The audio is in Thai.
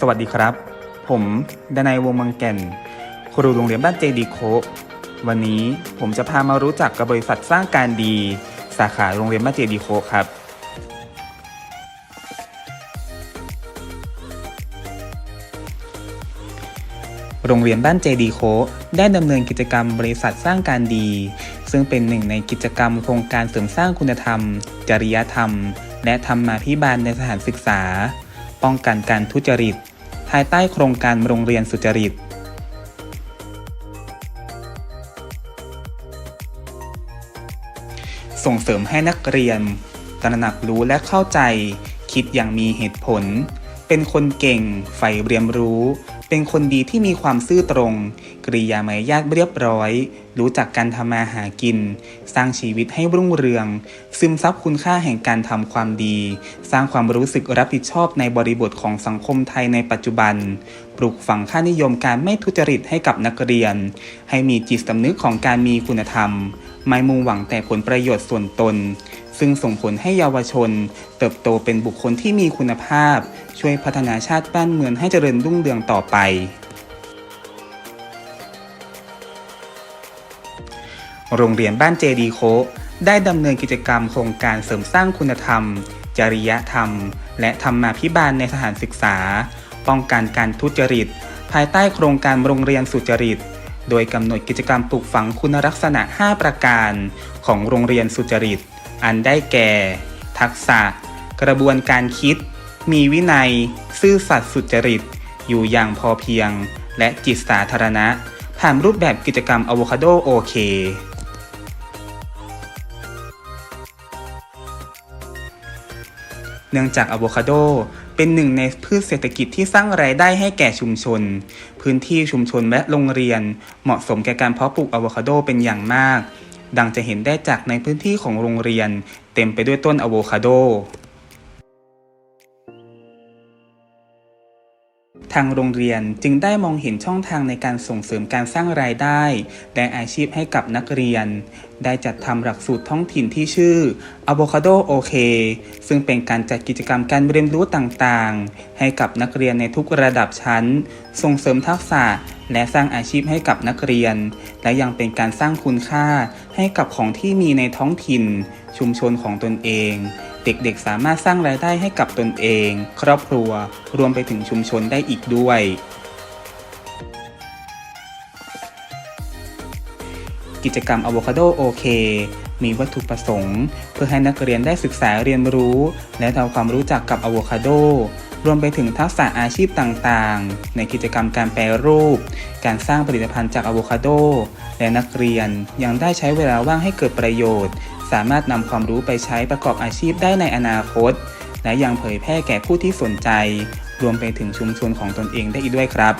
สวัสดีครับ ผมดนัยวงมังแก่น ครูโรงเรียนบ้านเจดีโคกวันนี้ผมจะพามารู้จักกับบริษัทสร้างการดี สาขาโรงเรียนบ้านเจดีโคกครับ โรงเรียนบ้านเจดีโคกได้ดำเนินกิจกรรมบริษัทสร้างการดี ซึ่งเป็นหนึ่งในกิจกรรมโครงการเสริมสร้างคุณธรรม จริยธรรม และธรรมาภิบาลในสถานศึกษา ป้องกันการทุจริต ภายใต้โครงการโรงเรียนสุจริต ส่งเสริมให้นักเรียน ตระหนักรู้และเข้าใจ คิดอย่างมีเหตุผล เป็นคนเก่งใฝ่เรียนรู้ เป็นคนดีที่มีความซื่อตรง กริยามารยาทเรียบร้อย รู้จักการทำมาหากิน สร้างชีวิตให้รุ่งเรือง ซึมซับคุณค่าแห่งการทำความดี สร้างความรู้สึกรับผิดชอบในบริบทของสังคมไทยในปัจจุบัน ปลูกฝังค่านิยมการไม่ทุจริตให้กับนักเรียน ให้มีจิตสำนึกของการมีคุณธรรม ไม่มุ่งหวังแต่ผลประโยชน์ส่วนตน ซึ่งส่งผลให้เยาวชน เติบโตเป็นบุคคลที่มีคุณภาพ ช่วยพัฒนาชาติบ้านเมืองให้เจริญรุ่งเรืองต่อไปโรงเรียนบ้านเจดีโค ได้ดำเนินกิจกรรมโครงการเสริมสร้างคุณธรรม จริยธรรม และธรรมาภิบาลในสถานศึกษา ป้องกันการทุจริต ภายใต้โครงการโรงเรียนสุจริต โดยกำหนดกิจกรรมปลูกฝังคุณลักษณะ 5 ประการ ของโรงเรียนสุจริต อันได้แก่ ทักษะ กระบวนการคิด มีวินัย ซื่อสัตย์สุจริต อยู่อย่างพอเพียง และจิตสาธารณะ ผ่านรูปแบบกิจกรรม Avocado OK เนื่องจากอะโวคาโดเป็นหนึ่งในพืชเศรษฐกิจที่สร้างรายได้ให้แก่ชุมชน พื้นที่ชุมชนและโรงเรียน เหมาะสมแก่การเพาะปลูกอะโวคาโดเป็นอย่างมาก ดังจะเห็นได้จากในพื้นที่ของโรงเรียน เต็มไปด้วยต้นอะโวคาโดทางโรงเรียนจึงได้มองเห็นช่องทางในการส่งเสริมการสร้างรายได้ และอาชีพให้กับนักเรียน ได้จัดทำหลักสูตรท้องถิ่นที่ชื่อ Avocado OK ซึ่งเป็นการจัดกิจกรรมการเรียนรู้ต่างๆ ให้กับนักเรียนในทุกระดับชั้น ส่งเสริมทักษะ และสร้างอาชีพให้กับนักเรียน และยังเป็นการสร้างคุณค่าให้กับของที่มีในท้องถิ่น ชุมชนของตนเอง เด็กๆสามารถสร้างรายได้ให้กับตนเอง ครอบครัว รวมไปถึงชุมชนได้อีกด้วย กิจกรรม Avocado OK มีวัตถุประสงค์ เพื่อให้นักเรียนได้ศึกษาเรียนรู้ และทำความรู้จักกับอะโวคาโด รวมไปถึงทักษะอาชีพต่างๆ ในกิจกรรมการแปรรูป การสร้างผลิตภัณฑ์จากอะโวคาโด และนักเรียนยังได้ใช้เวลาว่างให้เกิดประโยชน์ สามารถนำความรู้ไปใช้ประกอบอาชีพได้ในอนาคต และยังเผยแพร่แก่ผู้ที่สนใจ รวมไปถึงชุมชนของตนเองได้อีกด้วยครับ